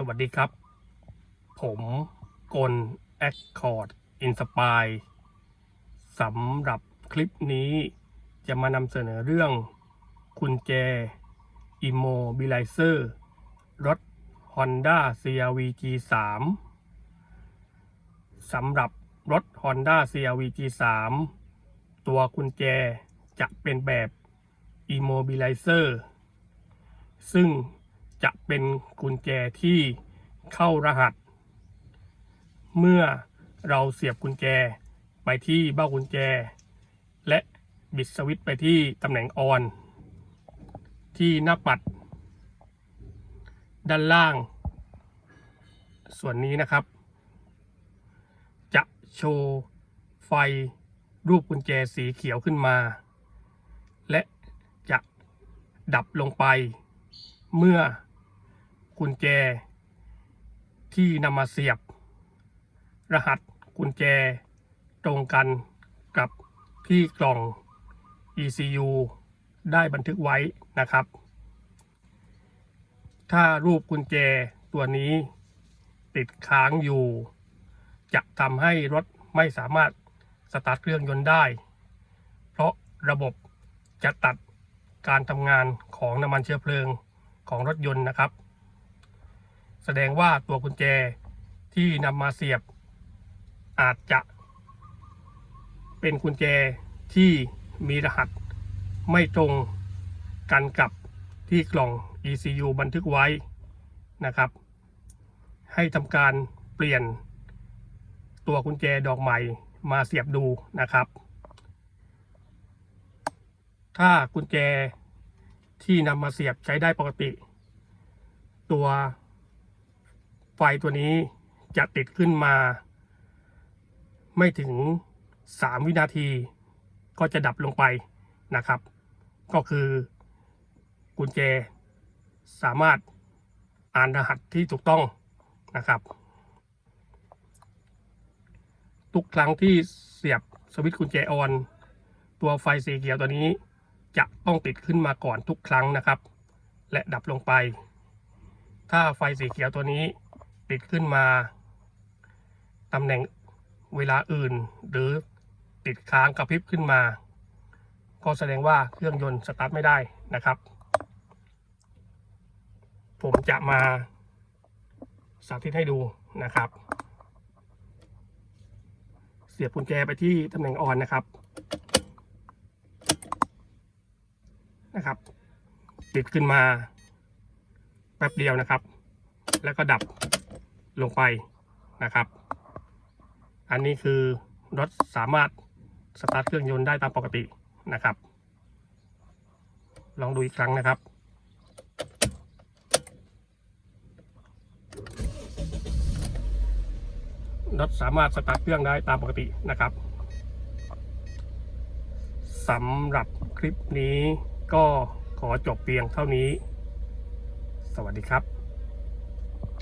สวัสดีครับ ผมกลแอคคอร์ดอินสปายสำหรับคลิปนี้จะมานำเสนอเรื่องกุญแจ Immobilizer รถ Honda CRV G3 สำหรับรถ Honda CRV G3 ตัวกุญแจจะเป็นแบบ Immobilizer ซึ่ง จะเป็นกุญแจที่เข้ารหัส เมื่อเราเสียบกุญแจไปที่เบ้ากุญแจ และบิดสวิตช์ไปที่ตำแหน่งออน ที่หน้าปัด ด้านล่าง ส่วนนี้นะครับ จะโชว์ไฟรูปกุญแจสีเขียวขึ้นมา และจะดับลงไปเมื่อ กุญแจ ที่นำมาเสียบ รหัสกุญแจ ตรงกันกับที่กล่อง ECU ได้บันทึกไว้นะครับ ถ้ารูปกุญแจตัวนี้ติดค้างอยู่ จะทำให้รถไม่สามารถสตาร์ทเครื่องยนต์ได้ เพราะระบบจะตัดการทำงานของน้ำมันเชื้อเพลิงของรถยนต์นะครับ แสดงว่าตัวกุญแจที่นำมาเสียบ อาจจะเป็นกุญแจที่มีรหัสไม่ตรงกันกับที่กล่อง ECU บันทึกไว้นะครับ ให้ทำการเปลี่ยนตัวกุญแจดอกใหม่มาเสียบดูนะครับ ถ้ากุญแจที่นำมาเสียบใช้ได้ปกติ ตัว ไฟตัวนี้จะติดขึ้นมา ไม่ถึง 3 วินาทีก็จะดับลงไปนะครับ ก็คือกุญแจสามารถอ่านรหัสที่ถูกต้องนะครับ ทุกครั้งที่เสียบสวิตช์กุญแจออน ตัวไฟสีเขียวตัวนี้จะต้องติดขึ้นมาก่อนทุกครั้งนะครับ และดับลงไป ถ้าไฟสีเขียวตัวนี้ ติดขึ้นมาตำแหน่งเวลาอื่น หรือติดค้างกระพริบขึ้นมา ก็แสดงว่าเครื่องยนต์สตาร์ทไม่ได้นะครับ ผมจะมาสาธิตให้ดูนะครับ เสียบกุญแจไปที่ตำแหน่งออนนะครับนะครับ ติดขึ้นมาแป๊บเดียวนะครับ แล้วก็ดับ ลงไปนะครับ อันนี้คือรถสามารถสตาร์ทเครื่องยนต์ได้ตามปกตินะครับ ลองดูอีกครั้งนะครับรถสามารถสตาร์ทเครื่องได้ตามปกตินะครับสำหรับคลิปนี้ก็ขอจบเพียงเท่านี้ สวัสดีครับ